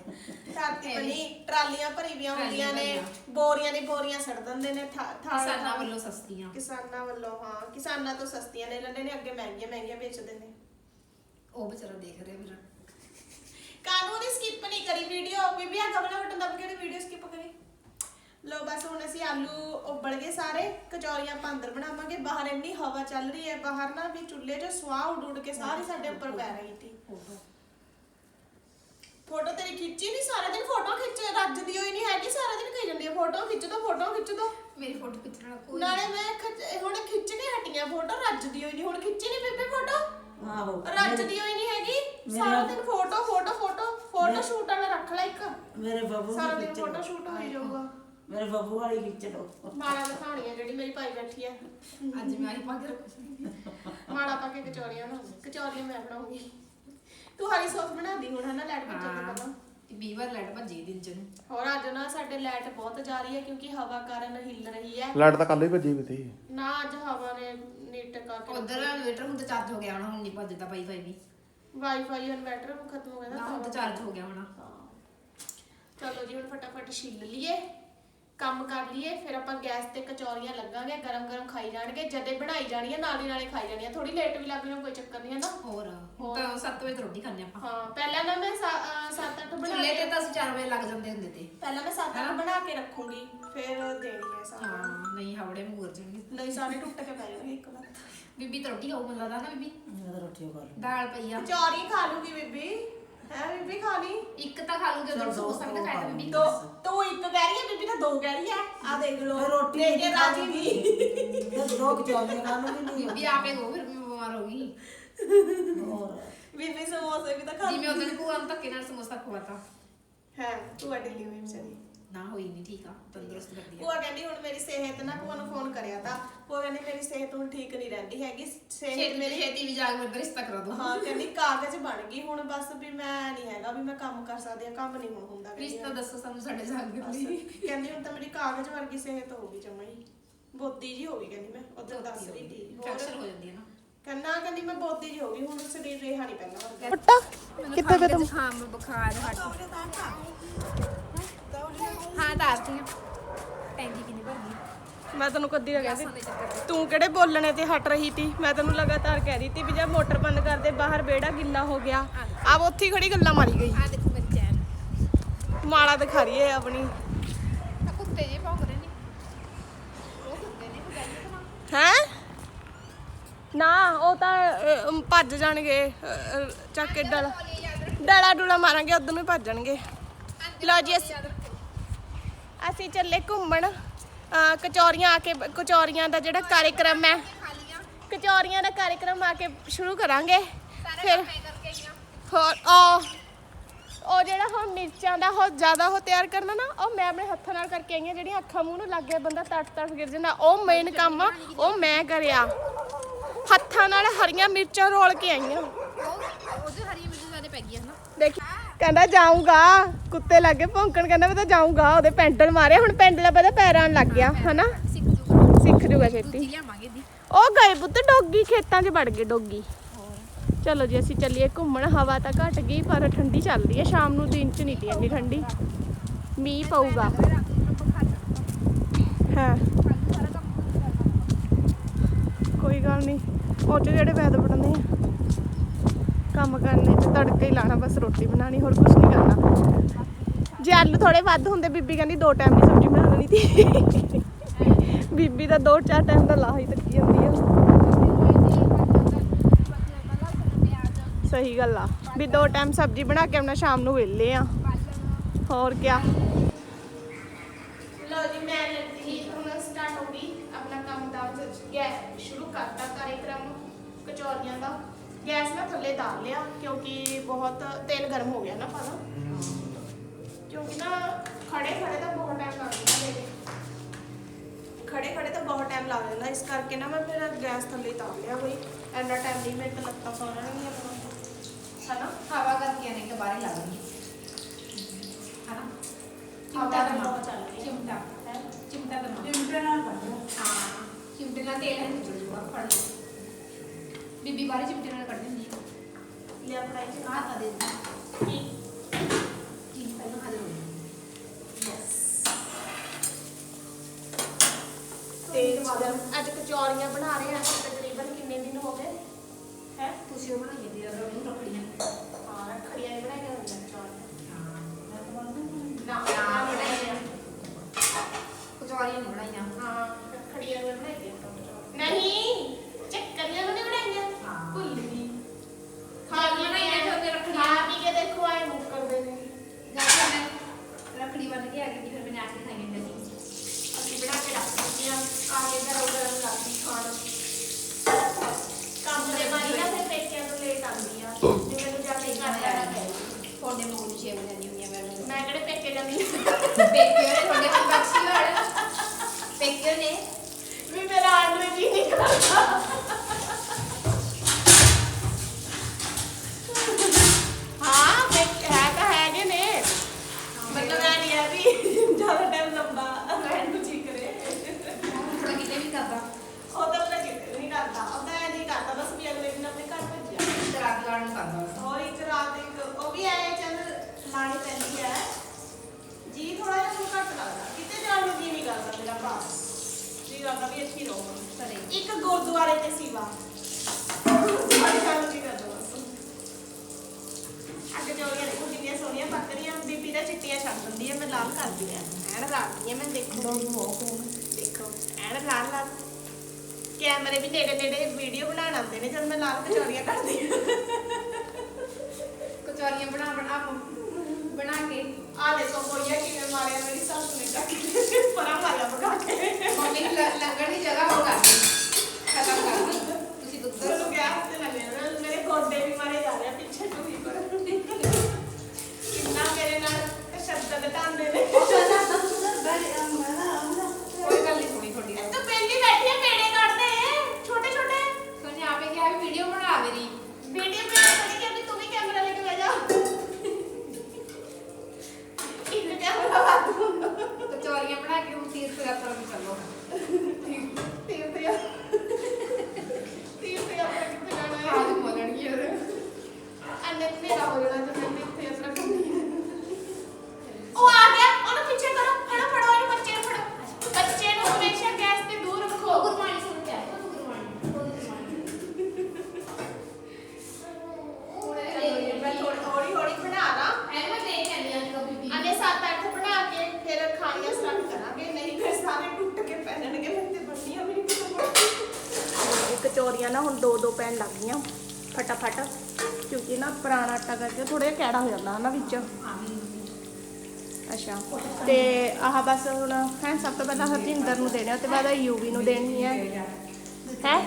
ਧਰਤੀ ਬਣੀ ਟਰਾਲੀਆਂ ਭਰੀ ਵੀਆਂ ਹੁੰਦੀਆਂ ਨੇ। ਬੋਰੀਆਂ ਦੀ ਬੋਰੀਆਂ ਸੜ ਦਿੰਦੇ ਨੇ ਕਿਸਾਨਾਂ ਵੱਲੋਂ ਸਸਤੀਆਂ। ਕਿਸਾਨਾਂ ਵੱਲੋਂ ਹਾਂ। ਕਿਸਾਨਾਂ ਤੋਂ ਸਸਤੀਆਂ ਲੈ ਲੈਂਦੇ ਨੇ ਅੱਗੇ ਮਹਿੰਗੀਆਂ ਮਹਿੰਗੀਆਂ ਵੇਚਦੇ ਨੇ। ਉਹ ਵਿਚਾਰਾ ਦੇਖ ਰਿਹਾ ਮੇਰਾ। ਕਾਨੂੰ ਨੇ ਸਕਿਪ ਨਹੀਂ ਕਰੀ ਵੀਡੀਓ ਬੀਬੀ ਆ ਗਮਲਾ ਬਟਨ ਦਬ ਕੇ ਵੀਡੀਓ ਸਕਿਪ ਕਰੀ। ਬਸ ਹੁਣ ਅਸੀਂ ਆਲੂ ਉਬਲ ਗਏ ਸਾਰੇ ਕਚੌਰੀਆਂ ਆਪਾਂ ਅੰਦਰ ਬਣਾਵਾਂਗੇ। ਬਾਹਰ ਇੰਨੀ ਹਵਾ ਚੱਲ ਰਹੀ ਹੈ ਬਾਹਰ ਨਾ ਵੀ ਚੁੱਲ੍ਹੇ 'ਚ ਸਵਾਹ ਉੱਡ ਉੱਡ ਕੇ ਸਾਰੀ ਸਾਡੇ ਉੱਪਰ ਪੈ ਰਹੀ ਸੀ। ਫੋਟੋ। ਤੇਰੀ ਖਿੱਚੀ ਨਹੀਂ ਸਾਰਾ ਦਿਨ ਫੋਟੋ ਖਿੱਚ ਰੱਜਦੀ ਹੋਈ ਨਹੀਂ ਹੈਗੀ ਸਾਰਾ ਦਿਨ ਕਹੀ ਜਾਂਦੀ ਹੈ ਫੋਟੋ ਖਿੱਚ ਦੋ ਫੋਟੋ ਖਿੱਚ ਦੋ। ਮੇਰੀ ਫੋਟੋ ਖਿੱਚਣਾ ਕੋਈ ਨਾਲੇ ਮੈਂ ਖਿੱਚ- ਹੁਣ ਖਿੱਚ ਕੇ ਹਟੀਆਂ ਫੋਟੋ ਰੱਜਦੀ ਹੋਈ ਨਹੀਂ ਹੁਣ ਖਿੱਚੀ ਨਹੀਂ ਬੇਬੇ ਫੋਟੋ? ਆਹੋ ਰੱਜਦੀ ਹੋਈ ਨਹੀਂ ਹੈਗੀ? ਮੇਰੇ- ਸਾਰਾ ਦਿਨ photo photo photo photo shoot ਵਾਲਾ ਰੱਖ ਲੈ ਇੱਕ। ਮੇਰੇ ਬੱਬੂ ਸਾਰਾ ਦਿਨ ਖਿੱਚ ਫੋਟੋ ਸ਼ੂਟ ਹੋਈ ਜਾਊਗਾ। ਮੇਰੇ ਬੱਬੂ ਵਾਲੀ ਖਿੱਚ ਲੋ ਮਾਲਾ ਦਿਖਾਉਣੀ ਹੈ ਜਿਹੜੀ ਮੇਰੀ ਭਾਈ ਬੈਠੀ ਹੈ ਅੱਜ ਮੈਂ ਆਈ ਪੱਗ ਰੱਖੀ ਮਾਲਾ ਪਾ ਕੇ ਕਚੌਰੀਆਂ ਬਣਾਉਂਗੀ ਕਚੌਰੀਆਂ ਮੈਂ ਬਣਾਉਂਗੀ। ਤੂੰ ਹਰੀ ਸੌਸ ਬਣਾ ਦੀ ਹੁਣ ਹਨਾ ਲੈਟ ਵਿੱਚ ਤੇ ਪਹਿਲਾਂ। ਵੀਹ ਵਾਰ ਲੈਟ ਭੱਜੀ ਦਿਨ ਚ ਨੂੰ। ਹੋਰ ਅੱਜ ਨਾ ਸਾਡੇ ਲਾਈਟ ਬਹੁਤ ਜਾ ਰਹੀ ਹੈ ਕਿਉਂਕਿ ਹਵਾ ਕਾਰਨ ਹਿੱਲ ਰਹੀ ਹੈ ਲਾਈਟ ਤਾਂ ਕੱਲ ਹੀ ਭੱਜੀ ਵੀ ਤੀ ਨਾ ਅੱਜ ਹਵਾ ਨੇ ਨੀਟ ਟਕਾ ਕੇ ਉਧਰ ਇਨਵੇਟਰ ਹੁਣ ਤਾਂ ਚਾਰਜ ਹੋ ਗਿਆ ਹੋਣਾ ਹੁਣ ਨਹੀਂ ਭੱਜਦਾ ਵਾਈਫਾਈ ਵੀ। ਵਾਈਫਾਈ ਇਨਵਰਟਰ ਖਤਮ ਹੋ ਗਿਆ ਨਾ ਨਾ ਹੁਣ ਤਾਂ ਚਾਰਜ ਹੋ ਗਿਆ ਹੋਣਾ। ਚਲੋ ਜੀ ਹੁਣ ਫਟਾਫਟ ਛਿੱਲ ਲਈਏ। ਕੰਮ ਕਰ ਲਈਏ ਫਿਰ ਆਪਾਂ ਗੈਸ ਤੇ ਕਚੌਰੀਆਂ ਲੱਗਾਂਗੇ ਗਰਮ ਗਰਮ ਖਾਈ ਜਾਣਗੇ ਜਦੇ ਬਣਾਈ ਜਾਣੀਆਂ ਨਾਲ ਹੀ ਨਾਲੇ ਖਾਈ ਜਾਣੀਆਂ ਥੋੜੀ ਲੇਟ ਵੀ ਲੱਗ ਜਾਣਾ ਕੋਈ ਚੱਕਰ ਨਹੀਂ ਹੈ ਨਾ ਹੋਰ ਹੁਣ ਤਾਂ 7 ਵਜੇ ਤੋਂ ਰੋਟੀ ਖਾਂਦੇ ਆਪਾਂ। ਹਾਂ ਪਹਿਲਾਂ ਨਾ ਮੈਂ 7-8 ਬਣਾ ਚੁੱਲ੍ਹੇ ਤੇ ਤਾਂ ਅਸੀਂ 4 ਵਜੇ ਲੱਗ ਜਾਂਦੇ ਹੁੰਦੇ ਤੇ। ਪਹਿਲਾਂ ਮੈਂ 7-8 ਬਣਾ ਕੇ ਰੱਖੂੰਗੀ ਫਿਰ ਦੇਣੀ ਹੈ ਸਾਰਾ ਹਾਂ ਨਹੀਂ ਹਵੜੇ ਮੂਰ ਜਾਣਗੇ। ਨਹੀਂ ਸਾਰੇ ਟੁੱਟ ਕੇ ਪੈ ਜਾਣਗੇ ਇੱਕ ਵਾਰ। ਬੀਬੀ ਤਾਂ ਰੋਟੀ ਖਾਊ ਮੈਨੂੰ ਲੱਗਦਾ ਨਾ ਬੀਬੀ? ਮੈਂ ਤਾਂ ਰੋਟੀ ਖਾ ਲੂ ਦਾਲ ਪਈ ਆ। ਕਚੌਰੀ ਖਾ ਲੂਗੀ ਬੀਬੀ। ਹੈ ਬੀਬੀ ਖਾ ਲਈ। ਇੱਕ ਤਾਂ ਖਾ ਲੂਗੇ ਉਧਰ ਚਲੋ, ਸੋਸ ਤੱਕ ਦੋ ਖਾਇਆ ਖਾ ਬੀਬੀ ਦੋ ਤੂੰ ਇੱਕ ਕਹਿ ਰਹੀ ਹੈ ਬੀਬੀ ਤਾਂ ਦੋ ਕਹਿ ਰਹੀ ਹੈ। ਆ ਦੇਖ ਲਓ ਫਿਰ ਰੋਟੀ ਦੇ ਕੇ ਨਹੀਂ ਰਾਜੀ ਨਹੀਂ ਤੇ ਦੋ ਕਚੌਰੀਆਂ ਖਾ ਲੂਗੀ ਨਹੀਂ ਬੀਬੀ ਆਪੇ ਕਹੋ ਫਿਰ ਮੈਂ ਬਿਮਾਰ ਹੋ ਗਈ। ਬੀਬੀ ਸਮੋਸੇ ਵੀ ਤਾਂ ਖਾ ਜਿਵੇਂ ਉਹਦੇ ਭੂਆ ਨੂੰ ਧੱਕੇ ਨਾਲ ਸਮੋਸਾ ਖਵਾਤਾ। ਹੈ ਤੂੰ ਅਡਲੀ ਹੋਈ ਵਿਚਾਰੀ। ਨਾ ਹੋਈ ਨਹੀਂ ਠੀਕ ਆ ਤੰਦਰੁਸਤ ਕਰਦੀ ਆ। ਭੂਆ ਕਹਿੰਦੀ ਹੁਣ ਮੇਰੀ ਸਿਹਤ ਨਾ ਭੂਆ ਨੂੰ ਫੋਨ ਕਰਿਆ ਤਾਂ। ਭੂਆ ਕਹਿੰਦੀ ਮੇਰੀ ਸਿਹਤ ਹੁਣ ਠੀਕ ਨਹੀਂ ਰਹਿੰਦੀ ਹੈਗੀ ਸਿਹਤ ਛੇਤੀ ਮੇਰੀ ਛੇਤੀ ਵੀ ਜਾਗ ਵਰਦਾ ਰਿਸ਼ਤਾ ਕਰਾ ਦੋ। ਹਾਂ ਕਹਿੰਦੀ ਕਾਗਜ਼ ਬਣ ਗਈ ਹੁਣ ਬਸ ਵੀ ਮੈਂ ਨਹੀਂ ਹੈਗਾ ਵੀ ਮੈਂ ਕੰਮ ਕਰ ਸਕਦੀ ਆ ਕੰਮ ਨਹੀਂ ਹੁਣ ਹੁੰਦਾ ਕਹਿੰਦੀ। ਰਿਸ਼ਤਾ ਦੱਸੋ ਸਾਨੂੰ ਸਾਡੇ ਜਾਗ ਬਸ। ਲਈ। ਕਹਿੰਦੀ ਹੁਣ ਤਾਂ ਮੇਰੀ ਕਾਗਜ਼ ਵਰਗੀ ਸਿਹਤ ਹੋ ਗਈ ਜਮਾਂ ਹੀ। ਬੋਤੀ ਜੀ ਹੋ ਗਈ ਕਹਿੰਦੀ ਮੈਂ ਉਧਰ ਦੱਸ ਰਹੀ ਸੀ ਹੋ ਜਾਂਦੀ ਹੈ ਨਾ। ਕਹਿੰਦਾ ਕਹਿੰਦੀ ਮੈਂ ਬੋਤੀ ਜੀ ਹੋ ਗਈ ਹੁਣ ਸਰੀਰ ਰਿਹਾ ਨਹੀਂ ਪਹਿਲਾਂ। ਵਰਗਾ ਪੁੱਟਾ ਕਿੱਥੇ ਪੇ ਤੁਮ ਹਾਂ ਮੈਂ ਬੁਖਾਰ ਹਟ ਹਾਂ ਦੱਸਦੀ ਕਿੰਨੀ ਮੈਂ ਤੈਨੂੰ ਕਦੀ ਨਾ ਕਹਿੰਦੀ ਦੇ ਚੱਕਰ। ਤੂੰ। ਕਿਹੜੇ ਬੋਲਣੇ ਤੇ ਹਟ ਰਹੀ ਤੀ? ਮੈਂ ਤੈਨੂੰ ਲਗਾਤਾਰ ਕਹਿ ਰਹੀ ਤੀ ਵੀ ਜੇ ਮੋਟਰ ਬੰਦ ਕਰ ਦੇ ਬਾਹਰ ਬੇੜਾ ਗਿੱਲਾ ਹੋ ਗਿਆ। ਆਪ ਉੱਥੇ ਹੀ ਖੜੀ ਗੱਲਾਂ ਮਾਰੀ ਗਈ। ਆ ਦੇਖੋ ਮੇਰੀ ਚੈਨ। ਮਾਲਾ ਦਿਖਾ ਰਹੀ ਹੈ ਆਪਣੀ। ਆ ਕੁੱਤੇ ਜੇ ਭੌਂਕ ਰਹੇ ਨੇ। ਉਹ ਕੁੱਤੇ ਨੇ ਕੋਈ ਗੱਲ ਤਾਂ। ਹੈ? ਨਾ ਉਹ ਤਾਂ ਅਹ, ਭੱਜ ਜਾਣਗੇ ਅਹ, ਅਹ, ਚੱਕ ਕੇ ਡਲਾ ਡਲਾ ਡੁਲਾ ਮਾਰਾਂਗੇ ਉਧਰ ਨੂੰ ਹੀ ਭੱਜ ਜਾਣਗੇ। ਲਓ ਜੀ ਅਸੀਂ ਅਸੀਂ ਚੱਲੇ ਘੁੰਮਣ ਅਹ, ਕਚੌਰੀਆਂ ਆ ਕੇ ਕਚੌਰੀਆਂ ਦਾ ਜਿਹੜਾ ਕਾਰਜਕ੍ਰਮ ਹੈ। ਕਚੌਰੀਆਂ ਦਾ ਕਾਰਜਕ੍ਰਮ ਆ ਕੇ ਸ਼ੁਰੂ ਕਰਾਂਗੇ। ਫਿਰ ਆਈਆਂ ਹੋਰ ਆ ਉਹ ਜਿਹੜਾ ਹੁਣ ਮਿਰਚਾਂ ਦਾ ਉਹ ਜ਼ਿਆਦਾ ਉਹ ਤਿਆਰ ਕਰਨਾ ਨਾ ਉਹ ਮੈਂ ਆਪਣੇ ਹੱਥਾਂ ਨਾਲ ਕਰਕੇ ਆਈ ਹਾਂ ਜਿਹੜੀਆਂ ਅੱਖਾਂ ਮੂੰਹ ਨੂੰ ਲੱਗ ਬੰਦਾ ਤੜ ਤੜ ਗਿਰ ਜਾਂਦਾ। ਉਹ ਮੇਨ ਕੰਮ ਆ ਉਹ ਮੈਂ ਕਰਿਆ। ਹੱਥਾਂ ਨਾਲ ਹਰੀਆਂ ਮਿਰਚਾਂ ਰੋਲ ਕੇ ਆਈਆਂ ਉਹਦੇ ਹਰੀ ਮਿਰਚ ਜ਼ਿਆਦਾ ਪੈ ਗਈ ਨਾ ਦੇਖੀ, ਕਹਿੰਦਾ ਜਾਊਂਗਾ, ਕੁੱਤੇ ਲੱਗੇ ਭੌਂਕਣ, ਕਹਿੰਦਾ ਮੈਂ ਤਾਂ ਜਾਊਂਗਾ, ਉਹਦੇ ਪੈਂਡਲ ਮਾਰੇ, ਹੁਣ ਪੈਂਡਲ ਪਤਾ ਪੈਰਾਂ ਲੱਗ ਗਿਆ, ਹਨਾ? ਸਿੱਖ ਜੂਗਾ ਛੇਤੀ। ਉਹ ਗਏ ਪੁੱਤ, ਡੋਗੀ ਖੇਤਾਂ 'ਚ ਵੜ ਗਏ ਡੋਗੀ। ਚਲੋ ਜੀ, ਅਸੀਂ ਚੱਲੀਏ ਘੁੰਮਣ, ਹਵਾ ਤਾਂ ਘਟ ਗਈ, ਪਰ ਠੰਡੀ ਚੱਲਦੀ ਰਹੀ ਹੈ, ਸ਼ਾਮ ਨੂੰ ਦਿਨ 'ਚ ਨਹੀਂ ਤੀ ਇੰਨੀ ਠੰਡੀ। ਮੀਂਹ ਪਊਗਾ। ਹਾਂ। ਕੋਈ ਗੱਲ ਨਹੀਂ। ਉਹ 'ਚ ਜਿਹੜੇ ਵੈਦ ਪੜਨੇ ਆ, ਕੰਮ ਕਰਨੇ ਤੇ ਤੜਕੇ ਹੀ ਲਾਣਾ ਬਸ ਰੋਟੀ ਬਣਾਣੀ ਹੋਰ ਕੁਝ ਨਹੀਂ ਕਰਨਾ। ਜੇ ਆਲੂ ਥੋੜੇ ਵੱਧ ਹੁੰਦੇ, ਬੀਬੀ ਕਹਿੰਦੀ ਦੋ ਟਾਈਮ ਦੀ ਸਬਜ਼ੀ ਬਣਾ ਲੈਣੀ ਸੀ। ਬੀਬੀ ਦਾ ਦੋ ਚਾਰ ਟਾਈਮ ਦਾ ਲਾਹ ਹੀ ਤੱਕੀ ਜਾਂਦੀ ਆ। ਸਹੀ ਗੱਲ ਆ। ਵੀ ਦੋ ਟਾਈਮ ਸਬਜ਼ੀ ਬਣਾ ਕੇ ਆਪਣਾ ਸ਼ਾਮ ਨੂੰ ਵਿਹਲੇ ਆ। ਹੋਰ ਕੀ ਲੋ ਜੀ ਮੈਂ ਲੱਗੀ ਹੁਣ ਸਟਾਰਟ ਹੋ ਗਈ ਆਪਣਾ ਕੰਮ ਦਾ ਗੈਸ ਸ਼ੁਰੂ ਕਰਤਾ ਕਾਰਜਕ੍ਰਮ ਕਚੌਰੀਆਂ ਦਾ ਗੈਸ ਮੈਂ ਥੱਲੇ ਧਾਰ ਲਿਆ ਕਿਉਂਕਿ ਬਹੁਤ ਤੇਲ ਗਰਮ ਹੋ ਗਿਆ ਨਾ ਪਾਣਾ ਕਿਉਂਕਿ ਨਾ ਖੜੇ ਖੜੇ ਤਾਂ ਬਹੁਤ ਟਾਈਮ ਲੱਗ ਜਾਂਦਾ ਮੇਰੇ ਖੜੇ ਖੜੇ ਤਾਂ ਬਹੁਤ ਟਾਈਮ ਲੱਗ ਜਾਂਦਾ ਇਸ ਕਰਕੇ ਨਾ ਮੈਂ ਫਿਰ ਗੈਸ ਥੱਲੇ ਧਾਰ ਲਿਆ ਕੋਈ ਐਨਾ ਟਾਈਮ ਨਹੀਂ ਮੇਰੇ ਤੋਂ ਲੱਤਾਂ ਸੌਣਾ ਨਹੀਂ ਆਪਣਾ ਹਨਾ ਹਵਾ ਕਰਦੀਆਂ ਨੇ ਕਿ ਬਾਹਰ ਲੱਗ ਰਹੀ ਹਨਾ ਹਵਾ ਤਾਂ ਬਹੁਤ ਚੱਲ ਰਹੀ ਹੈ। ਚਿਮਟਾ ਹੈ ਚਿਮਟਾ ਦਮਾ ਚਿਮਟੇ ਨਾਲ ਕੱਢੋ ਹਾਂ ਚਿਮਟੇ ਨਾਲ ਤੇਲ ਹੈ ਨਿਕਲ ਜੂਗਾ ਫੜ ਲਓ ਬੀਬੀ ਬਾਰੇ ਚਿਮਟੇ ਨਾਲ ਕੱਢ ਦਿੰਦੀ ਹੈ ਲਿਆ ਫੜਾਈ ਚ ਆਹ ਤਾਂ ਦੇ। ਦਿੰਦੀ ਕੀ ਪਹਿਲਾਂ ਖਾ ਲਓ ਤੇ ਅੱਜ ਕਚੌਰੀਆਂ ਬਣਾ ਰਹੇ ਆ ਤਕਰੀਬਨ ਕਿੰਨੇ ਦਿਨ ਹੋ ਗਏ? ਹੈ? ਤੁਸੀਂ ਉਹ ਬਣਾਈਏ ਦੀ ਅਦਰ ਨੂੰ ਰੱਖੜੀਆਂ। ਹਾਂ ਰੱਖੜੀਆਂ ਹੀ ਬਣਾਈਆਂ ਹੁੰਦੀਆਂ ਕਚੌਰੀਆਂ। ਹਾਂ। ਨਾ ਨਾ ਨਾ ਬਣਾਈਆਂ। ਕਚੌਰੀਆਂ ਨਹੀਂ ਬਣਾਈਆਂ। ਹਾਂ ਰੱਖੜੀਆਂ ਬਣਾਈਆਂ ਨਹੀਂ ਚੱਕਰੀਆਂ ਨਹੀਂ ਬਣਾਈਆਂ। ਹਾਂ। ਭੁੱਲ ਗਈ ਖਾ ਕੇ ਕੇ ਬਣਾਈਆਂ ਤੇ ਉਹਦੇ ਰੱਖੜੀਆਂ। ਖਾ ਪੀ ਕੇ ਦੇਖੋ ਆਏ ਮੁੱਕਰਦੇ ਨੇ ਜਾਂ ਫਿਰ ਮੈਂ ਰੱਖੜੀ ਬੰਨ ਕੇ ਆ ਗਈ ਫਿਰ ਮੈਂ ਆ ਕੇ ਖਾਈਆਂ ਨਹੀਂ ਅਸੀਂ ਬਣਾ ਕੇ ਰੱਖ ਦਿੱਤੀਆਂ ਆ ਕੇ ਗਰਮ ਗਰਮ ਲੱਗਦੀ ਖਾਣ ਕੰਮ ਦੇ ਮਾਰੀ ਨਾ ਫਿਰ ਪੇਕਿਆਂ ਤੋਂ ਲੇਟ ਆਉਂਦੀ ਆ ਜੇ ਮੈਨੂੰ ਜਾ ਕੇ ਘਰ ਜਾਣਾ ਪਏ ਤੁਹਾਡੇ ਮੂੰਹ ਨੂੰ ਛੇਵ ਜਾਂਦੀ ਹੁੰਦੀਆਂ ਮੈਂ ਨੂੰ ਮੈਂ ਕਿਹੜੇ ਪੇਕੇ ਜਾਂਦੀ ਹਾਂ। ਪੇਕਿਓ ਨੇ ਤੁਹਾਡੇ ਕੋਲ ਬਖਸ਼ੀ ਵਾਲਾ ਪੇਕਿਓ ਨੇ ਵੀ ਮੇਰਾ ਆਣ ਨੂੰ ਜੀ ਨਹੀਂ ਕਰਦਾ ਹਾਂ ਪੇਕੇ ਹੈ ਤਾਂ ਹੈਗੇ ਨੇ ਮਤਲਬ ਇਹ ਨਹੀਂ ਹੈ ਵੀ ਜ਼ਿਆਦਾ ਟਾਈਮ ਲੰਬਾ ਰਹਿਣ ਨੂੰ ਜੀ ਕਰੇ ਥੋੜਾ ਕਿਤੇ ਵੀ ਕਰਦਾ ਉਹ ਤਾਂ ਮੇਰਾ ਕਿਤੇ ਨਹੀਂ ਕਰਦਾ ਉਹ ਤਾਂ ਇਹ ਨਹੀਂ ਕਰਦਾ ਬਸ ਵੀ ਅਗਲੇ ਦਿਨ ਆਪਣੇ ਘਰ ਭੱਜਿਆ ਤਰਾਕ ਲਾਣ ਨੂੰ ਕਰਦਾ ਹੋਰ ਇੱਕ ਰਾਤ ਇੱਕ ਉਹ ਵੀ ਆਏ ਚੱਲ ਲਾਣੀ ਪੈਂਦੀ ਹੈ ਜੀ ਥੋੜਾ ਜਿਹਾ ਮੈਨੂੰ ਘੱਟ ਲੱਗਦਾ ਕਿਤੇ ਜਾਣ ਨੂੰ ਜੀ ਨਹੀਂ ਕਰਦਾ ਮੇਰਾ ਭਰਾ ਜੀ ਕਰਦਾ ਵੀ ਇੱਥੇ ਹੀ ਰਹੋ ਸਰੇ ਇੱਕ ਗੁਰਦੁਆਰੇ ਤੇ ਸੀਵਾ ਗੁਰਦੁਆਰੇ ਜਾਣ ਨੂੰ ਜੀ ਕਰਦਾ ਬਸ ਅੱਗੇ ਜੋੜੀਆਂ ਦੇਖੋ ਕਿੰਨੀਆਂ ਸੋਹਣੀਆਂ ਬੱਕਰੀਆਂ ਬੀਬੀ ਦਾ ਚਿੱਟੀਆਂ ਛੱਡ ਦਿੰਦੀ ਹੈ ਮੈਂ ਲਾਲ ਕਰਦੀ ਆ ਐਨ ਰਾਤੀ ਮੈਂ ਦੇਖੋ ਦੇਖੋ ਐਨ ਲਾਲ ਲਾਲ ਕੈਮਰੇ ਵੀ ਨੇੜੇ ਨੇੜੇ ਵੀਡੀਓ ਬਣਾਉਣ ਆਉਂਦੇ ਨੇ ਜਦ ਮੈਂ ਲਾਲ ਕਚੌਰੀਆਂ ਕੱਢਦੀ ਹਾਂ ਕਚੌਰੀਆਂ ਬਣਾ ਬਣਾ ਬਣਾ ਕੇ ਆ ਦੇਖੋ ਕੋਈਆ ਕਿਵੇਂ ਮਾਰਿਆ ਮੇਰੀ ਸੱਸ ਨੇ ਚੱਕ ਕੇ ਪਰਾਂ ਮਾਰਿਆ ਪਕਾ ਕੇ ਮੰਮੀ ਨੂੰ ਲ- ਲੰਗਣ ਦੀ ਜਗ੍ਹਾ ਹੋ ਕਰਦੀ ਖਤਮ ਕਰਦੀ ਤੁਸੀਂ ਦੁੱਧ ਮੈਨੂੰ ਗੈਸ ਤੇ ਲੱਗੇ ਹੋਏ, ਮੇਰੇ ਗੋਡੇ ਵੀ ਮਾਰੇ ਜਾ ਰਹੇ ਆ ਪਿੱਛੇ ਟੂਹੀ ਪਰ ਕਿੰਨਾ ਮੇਰੇ ਨਾਲ ਤਸ਼ੱਦਦ ਢਾਂਦੇ ਨੇ ਕੋਈ ਗੱਲ ਨਹੀਂ ਥੋੜੀ ਥੋੜੀ ਤੂੰ ਪਹਿਲੀ ਬੈਠੀ ਆ ਪੇੜੇ ਕੱਢਦੇ ਛੋਟੇ ਛੋਟੇ ਸੋਨੇ ਆਪੇ ਕਿਹਾ ਵੀ ਵੀਡੀਓ ਬਣਾ ਮੇਰੀ ਵੀਡੀਓ ਮੈਂ ਕਰੀ ਕਿ ਅਭੀ ਤੂੰ ਵੀ ਕੈਮਰਾ ਲੈ ਕੇ ਬਹਿ ਜਾ ਇੱਕ ਕੈਮਰਾ ਵਾਦੂ ਕਚੌਰੀਆਂ ਬਣਾ ਕੇ ਹੁਣ ਤੀਰਥ ਯਾਤਰਾ ਨੂੰ ਚੱਲੋ ਤੀਰ ਤੇ ਤੀਰ ਤੇ ਆਪਣਾ ਕਿੱਥੇ ਜਾਣਾ ਹੈ ਆਜ ਬੋਲਣਗੀ ਉਹਦੇ ਅੰਨੇ ਮੇਰਾ ਹੋ ਜਾਣਾ ਤੇ ਮੈਂ ਇੱਥੇ ਅਸਰ ਕਰਨੀ ਹੈ ਉਹ ਆ ਗਿਆ ਉਹਨੂੰ ਪਿੱਛੇ ਕਰੋ ਫੜੋ ਫੜੋ ਇਹਨੂੰ ਬੱਚੇ ਨੂੰ ਫੜੋ ਬੱਚੇ ਨੂੰ ਹਮੇਸ਼ਾ ਗੈਸ ਤੇ ਦੂਰ ਰੱਖੋ ਗੁਰਬਾਣੀ ਸੁਣ ਕੇ ਆਇਆ ਤੂੰ ਗੁਰਬਾਣੀ ਮੈਂ ਥੋੜੀ ਹੌਲੀ ਹੌਲੀ ਬਣਾ ਲਾਂ ਐਵੇਂ ਮੈਂ ਦੇਖ ਆਨੀ ਆ ਕਬੀ ਵੀ ਅਨੇ 7-8 ਬਣਾ ਕੇ ਫਿਰ ਖਾਣੀਆਂ ਸਟਾਰਟ ਕਰਾਂਗੇ ਨਹੀਂ ਫਿਰ ਸਾਰੇ ਟੁੱਟ ਕੇ ਪੈ ਜਾਣਗੇ ਫਿਰ ਤੇ ਬੰਨੀਆਂ ਵੀ ਨਹੀਂ ਕਚੌਰੀਆਂ ਨਾ ਹੁਣ ਦੋ ਦੋ ਪੈਣ ਲੱਗ ਗਈਆਂ ਫਟਾਫਟ ਕਿਉਂਕਿ ਨਾ ਪੁਰਾਣਾ ਆਟਾ ਕਰਕੇ ਥੋੜਾ ਜਿਹਾ ਕੈੜਾ ਹੋ ਜਾਂਦਾ ਹਨਾ ਵਿੱਚ। ਅੱਛਾ ਤੇ ਆਹ ਬਸ ਹੁਣ ਹੈ ਸਭ ਤੋਂ ਪਹਿਲਾਂ ਹਰਜਿੰਦਰ ਨੂੰ ਦੇਣਾ ਤੇ ਬਾਅਦ ਯੂਵੀ ਨੂੰ ਦੇਣੀ ਹੈ ਹੈ?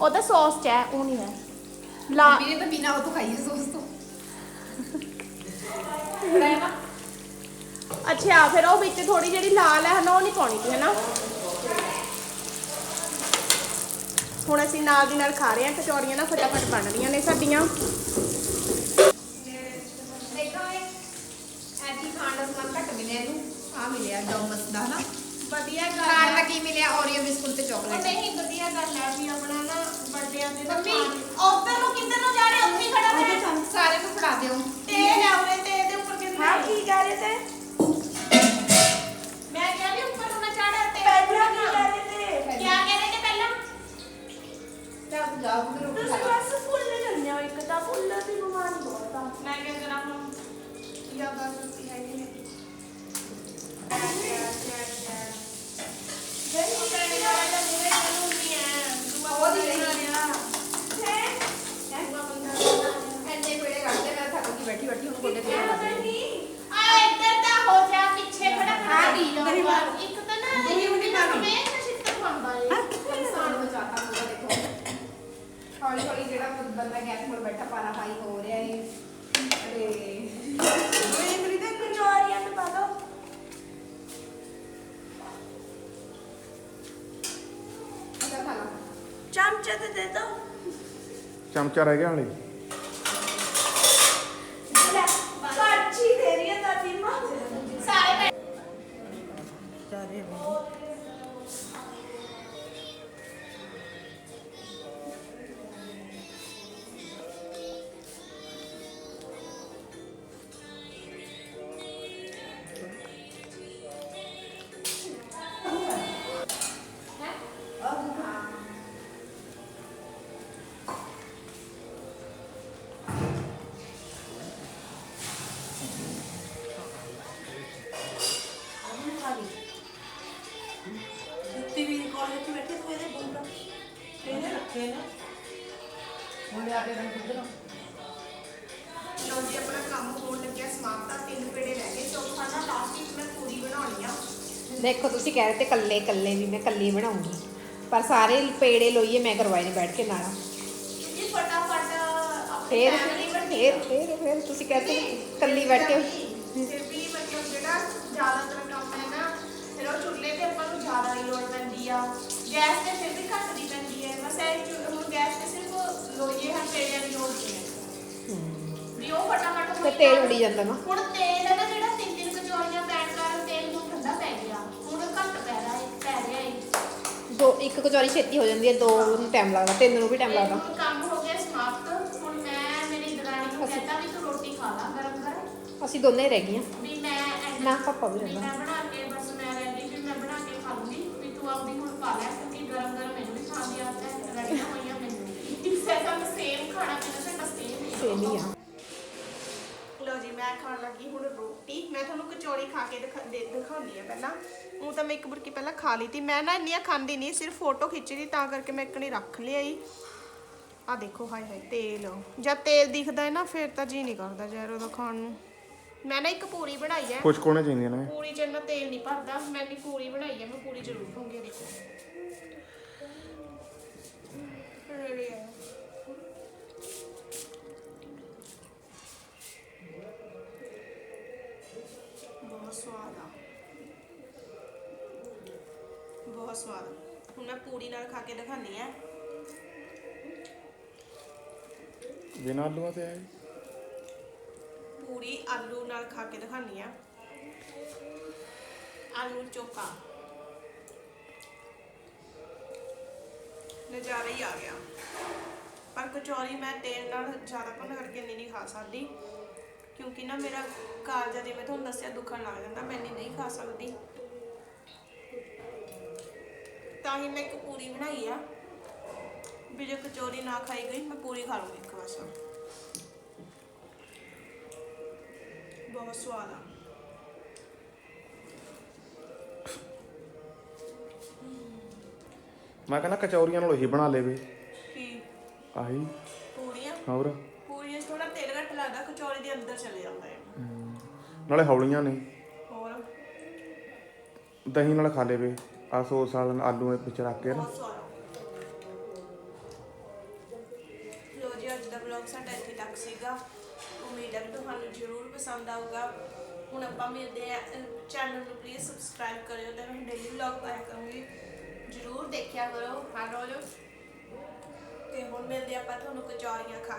ਉਹ ਤਾਂ ਸੌਸ ਚ ਹੈ ਉਹ ਨਹੀਂ ਹੈ। ਲਾ ਵੀਰੇ ਤਾਂ ਬਿਨਾ ਉਹ ਤੋਂ ਖਾਈਏ ਸੋਸ ਤੋਂ। ਅੱਛਾ ਫਿਰ ਉਹ ਵਿੱਚ ਥੋੜੀ ਜਿਹੜੀ ਲਾਲ ਹੈ ਨਾ ਉਹ ਨਹੀਂ ਪਾਉਣੀ ਸੀ ਹਨਾ? ਹੁਣ ਅਸੀਂ ਨਾਲ ਦੀ ਨਾਲ ਖਾ ਰਹੇ ਹਾਂ ਕਚੌਰੀਆਂ ਨਾ ਫਟਾਫਟ ਬਣ ਰਹੀਆਂ ਨੇ ਸਾਡੀਆਂ। ਦੇਖੋ ਇਹ ਐਤੀ ਖਾਣ ਦਾ ਸਮਾਨ ਘੱਟ ਮਿਲਿਆ ਇਹਨੂੰ ਆ ਮਿਲਿਆ ਡੋਮਸ ਦਾ ਨਾ। ਵਧੀਆ ਖਾਣ ਦਾ ਕੀ ਮਿਲਿਆ? ਓਰੀਓ ਬਿਸਕੁਟ ਤੇ ਚਾਕਲੇਟ ਨਹੀਂ ਵਧੀਆ ਗੱਲ ਹੈ ਵੀ ਆਪਣਾ ਨਾ ਵੱਡਿਆਂ ਦੇ ਮੰਮੀ, ਉੱਧਰ ਨੂੰ ਕਿੱਧਰ ਨੂੰ ਜਾ ਰਹੇ ਉੱਥੇ ਖੜਾ ਹੈ ਸਾਰੇ ਨੂੰ ਫੜਾ ਦਿਓ। ਤੇ ਲਿਆਉਣੇ ਤੇ ਇਹਦੇ ਉੱਪਰ ਹਾਂ ਕੀ ਕਹਿ ਰਹੇ ਤੇ? ਚੱਲ ਜਾਓ ਫਿਰ ਰੋਟੀ ਖਾ ਤੁਸੀਂ ਲਓ। ਬਸ ਫੁੱਲ ਲੈਣੇ ਹੋ ਇੱਕ ਤਾਂ ਫੁੱਲ ਦੀ ਬਿਮਾਰੀ ਬਹੁਤ ਆ। ਮੈਂ ਕਿਹਾ ਜਰਾ ਹੁਣ ਯਾਦਾਂ ਕਰਤੀ ਹੈ ਨਹੀਂ ਐਨੇ ਵੇਲੇ ਰੱਖਦੇ ਮੈਂ ਥੱਕ ਗਈ ਬੈਠੀ ਬੈਠੀ ਹੁਣ ਗੋਡੇ ਤੇ ਲੱਗ ਗਈ ਇੱਕ ਤਾਂ ਨਾ ਇਹ ਹੁੰਦੀ ਨਾ ਮੈਂ ਨਸ਼ਿੱਤਰ ਬਣਦਾ ਏ ਇਨਸਾਨ ਬਚਾਤਾ ਪੂਰਾ ਦੇਖੋ ਹੌਲੀ ਹੌਲੀ ਜਿਹੜਾ ਬੰਦਾ ਗੈਸ ਕੋਲ ਬੈਠਾ ਪਾਰਾ ਹਾਈ ਹੋ ਰਿਹਾ ਏ। ਤੇ ਚਮਚੇ ਦੋ ਚਮਚਾ ਰਹਿ ਗਿਆ ਹਲੇ ਕਾਲਜ ਵਿੱਚ ਬੈਠੇ ਤੂੰ ਇਹਦੇ ਬੂਟ ਇਹਨੇ ਰੱਖੇ ਨੇ। ਹੁਣ ਲਿਆ ਕੇ ਰੰਗ ਕਿੱਧਰ ਲੋ ਜੀ ਆਪਣਾ ਕੰਮ ਹੋਣ ਲੱਗਿਆ। ਸਮਾਪਤ ਆ ਤਿੰਨ ਪੇੜੇ ਰਹਿ ਗਏ। ਚੌਥਾ ਨਾ ਲਾਸਟ ਵਿੱਚ ਮੈਂ ਪੂਰੀ ਬਣਾਉਣੀ ਆ। ਦੇਖੋ ਤੁਸੀਂ ਕਹਿ ਰਹੇ ਤੇ ਕੱਲੇ ਕੱਲੇ ਵੀ ਮੈਂ ਕੱਲੀ ਬਣਾਉਂਗੀ। ਪਰ ਸਾਰੇ ਪੇੜੇ ਲੋਈਏ ਮੈਂ ਕਰਵਾਏ ਨੇ ਬੈਠ ਕੇ ਨਾਲ। ਜੀ ਫਟਾਫਟ ਫੇਰ ਫੇਰ ਫੇਰ ਫੇਰ ਤੁਸੀਂ ਕਹਿੰਦੇ ਕੱਲੀ ਬੈਠ ਕੇ। ਫਿਰ ਵੀ ਮਤਲਬ ਜਿਹੜਾ ਜ਼ਿਆਦਾਤਰ ਕੰਮ ਹੈ ਨਾ ਫਿਰ ਉਹ ਚੁੱਲ੍ਹੇ ਤੇ ਆਪਾਂ ਨੂੰ ਜ਼ਿਆਦਾ ਹੀ ਲੋੜ ਪੈਂਦੀ ਆ। ਗੈਸ ਤੇ ਫਿਰ ਵੀ ਘੱਟ ਦੀ ਪੈਂਦੀ ਹੈ। ਬਸ ਇਹ ਚੁੱਲ੍ਹੇ ਹੁਣ ਗੈਸ ਤੇ ਸਿਰਫ ਲੋਈਏ ਹਾਂ ਪੇੜਿਆਂ ਦੀ ਲੋੜ ਨਹੀਂ ਹੈ। ਵੀ ਉਹ ਫਟਾਫਟ ਤੇ ਹੋਈ ਤੇਲ। ਉੜੀ ਜਾਂਦਾ ਨਾ ਹੁਣ ਤੇਲ ਹੈ ਨਾ ਜਿਹੜਾ ਤਿੰਨ ਤਿੰਨ ਕਚੌਰੀਆਂ ਪੈਣ ਕਾਰਨ ਤੇਲ ਨੂੰ ਠੰਡਾ ਪੈ ਗਿਆ। ਹੁਣ ਘੱਟ ਪੈ ਰਿਹਾ ਹੈ ਪੈ ਰਿਹਾ ਹੈ ਦੋ ਇੱਕ ਕਚੌਰੀ ਛੇਤੀ ਹੋ ਜਾਂਦੀ ਹੈ ਦੋ ਨੂੰ ਟਾਈਮ ਲੱਗਦਾ ਤਿੰਨ ਨੂੰ ਵੀ ਟਾਈਮ ਲੱਗਦਾ। ਹੁਣ ਕੰਮ ਹੋ ਗਿਆ ਸਮਾਪਤ। ਹੁਣ ਮੈਂ ਮੇਰੀ ਦਰਾਣੀ ਨੂੰ ਕਹਿੰਦਾ ਵੀ ਤੂੰ ਰੋਟੀ ਖਾ ਲਾ ਗਰਮ ਗਰਮ ਅਸੀਂ ਦੋਨੇ ਰਹਿ ਗਈਆਂ। ਵੀ ਮੈਂ ਇੰਨਾ- ਨਾ, ਪਾਪਾ ਵੀ ਵੀ ਰਹਿੰਦਾ। ਮੈਂ ਬਣਾ ਕੇ ਬਸ ਮੈਂ ਰਹਿੰਦੀ ਵੀ ਮੈਂ ਬਣਾ ਕੇ ਖਾ ਲੂੰਗੀ ਵੀ ਤੂੰ ਆਪਦੀ ਹੁਣ ਖਾ ਲੈ ਕਿਉਂਕਿ ਗਰਮ ਗਰਮ ਮੈਨੂੰ ਵੀ ਖਾਣ ਦੀ ਆਦਤ ਹੈ ਰੜੀਆਂ ਹੋਈਆਂ ਮੈਨੂੰ ਵੀ ਇਸ ਤਰ੍ਹਾਂ ਸੇਮ ਖਾਣਾ ਪੀਣਾ ਸਾਡਾ ਹੀ ਆ। ਲਓ ਜੀ ਮੈਂ ਖਾਣ ਲੱਗੀ ਹੁਣ ਰੋਟੀ। ਮੈਂ ਤੁਹਾਨੂੰ ਕਚੌੜੀ ਖਾ ਕੇ ਦਿਖਾ- ਦੇ- ਦਿਖਾਉਂਦੀ ਆ ਪਹਿਲਾਂ। ਉਹ ਤਾਂ ਮੈਂ ਇੱਕ ਬੁਰਕੀ ਪਹਿਲਾਂ ਖਾ ਲਈ ਤੀ। ਮੈਂ ਨਾ ਇੰਨੀਆਂ ਖਾਂਦੀ ਨਹੀਂ ਸਿਰਫ ਫੋਟੋ ਖਿੱਚਦੀ ਤਾਂ ਕਰਕੇ ਮੈਂ ਇੱਕ ਨਹੀਂ ਰੱਖ ਲਿਆਈ ਆ ਦੇਖੋ ਹਾਏ ਹਾਏ ਤੇਲ। ਜਦ ਤੇਲ ਦਿਖਦਾ ਹੈ ਨਾ ਫਿਰ ਤਾਂ ਜੀ ਨਹੀਂ ਕਰਦਾ ਯਾਰ ਉਹਦਾ ਖਾਣ ਨੂੰ। ਮੈਂ ਨਾ ਇੱਕ ਪੂਰੀ ਬਣਾਈ ਹੈ ਕੁਝ ਕੋਣੇ ਚਾਹੀਦੀਆਂ ਨੇ? ਪੂਰੀ ਚ ਇੰਨਾ ਤੇਲ ਨਹੀਂ ਭਰਦਾ। ਮੈਂ ਵੀ ਪੂਰੀ ਬਣਾਈ ਹੈ ਮੈਂ ਪੂਰੀ ਜ਼ਰੂਰ ਖਾਉਂਗੀ ਦੇਖੋ। ਬਹੁਤ ਸਵਾਦ ਆ। ਬਹੁਤ ਸਵਾਦ। ਹੁਣ ਮੈਂ ਪੂਰੀ ਨਾਲ ਖਾ ਕੇ ਦਿਖਾਉਂਦੀ ਆ। ਬਿਨਾਂ ਆਲੂਆਂ ਤੇ ਆਏ? ਪੂਰੀ ਆਲੂ ਨਾਲ ਖਾ ਕੇ ਦਿਖਾਉਂਦੀ ਆ। ਆਲੂ ਚੋਖਾ। ਨਜ਼ਾਰਾ ਹੀ ਆ ਗਿਆ। ਪਰ ਕਚੌਰੀ ਮੈਂ ਤੇਲ ਨਾਲ ਜ਼ਿਆਦਾ ਭੁੰਨ ਕਰਕੇ ਨਹੀਂ ਖਾ ਸਕਦੀ। ਕਿਉਂਕਿ ਨਾ ਮੇਰਾ ਕਾਲਜਾ ਜਿਵੇਂ ਤੁਹਾਨੂੰ ਦੱਸਿਆ ਦੁਖਣ ਲੱਗ ਜਾਂਦਾ ਮੈਂ ਇੰਨੀ ਨਹੀਂ ਖਾ ਸਕਦੀ। ਤਾਂ ਹੀ ਮੈਂ ਇੱਕ ਪੂਰੀ ਬਣਾਈ ਆ। ਵੀ ਜੇ ਕਚੌਰੀ ਨਾ ਖਾਈ ਗਈ ਮੈਂ ਪੂਰੀ ਖਾ ਲੂੰਗੀ ਇੱਕ ਬਸ ਬਹੁਤ ਸਵਾਦ ਆ। ਮੈਂ ਕਹਿੰਦਾ ਕਚੌਰੀਆਂ ਨਾਲ ਉਹੀ ਬਣਾ ਲੇਵੇ ਕੀ? ਆਹੀ। ਪੂਰੀਆਂ? ਹੋਰ? ਨਾਲੇ ਹੌਲੀਆਂ ਨੇ। ਹੋਰ? ਦਹੀਂ ਨਾਲ ਖਾ ਲੇਵੇ। ਆ ਸੌਸ ਵਾਲਾ ਆਲੂ ਵਿੱਚ ਰੱਖ ਕੇ ਨਾ। ਲੋ ਜੀ ਅੱਜ ਦਾ ਵਲੌਗ ਸਾਡਾ ਇੱਥੇ ਤੱਕ ਸੀਗਾ। ਉਮੀਦ ਹੈ ਕਿ ਤੁਹਾਨੂੰ ਜ਼ਰੂਰ ਪਸੰਦ ਆਊਗਾ। ਹੁਣ ਆਪਾਂ ਮਿਲਦੇ ਆ ਚੈਨਲ ਨੂੰ ਪਲੀਜ਼ ਸਬਸਕ੍ਰਾਈਬ ਕਰਿਓ ਤੇ ਮੈਂ ਡੇਲੀ ਵਲੌਗ ਪਾਇਆ ਕਰਾਂਗੀ। ਜ਼ਰੂਰ ਦੇਖਿਆ ਕਰੋ ਹਰ ਰੋਜ਼। ਤੇ ਹੁਣ ਮਿਲਦੇ ਆਪਾਂ ਤੁਹਾਨੂੰ ਕਚੌਰੀਆਂ ਖਾ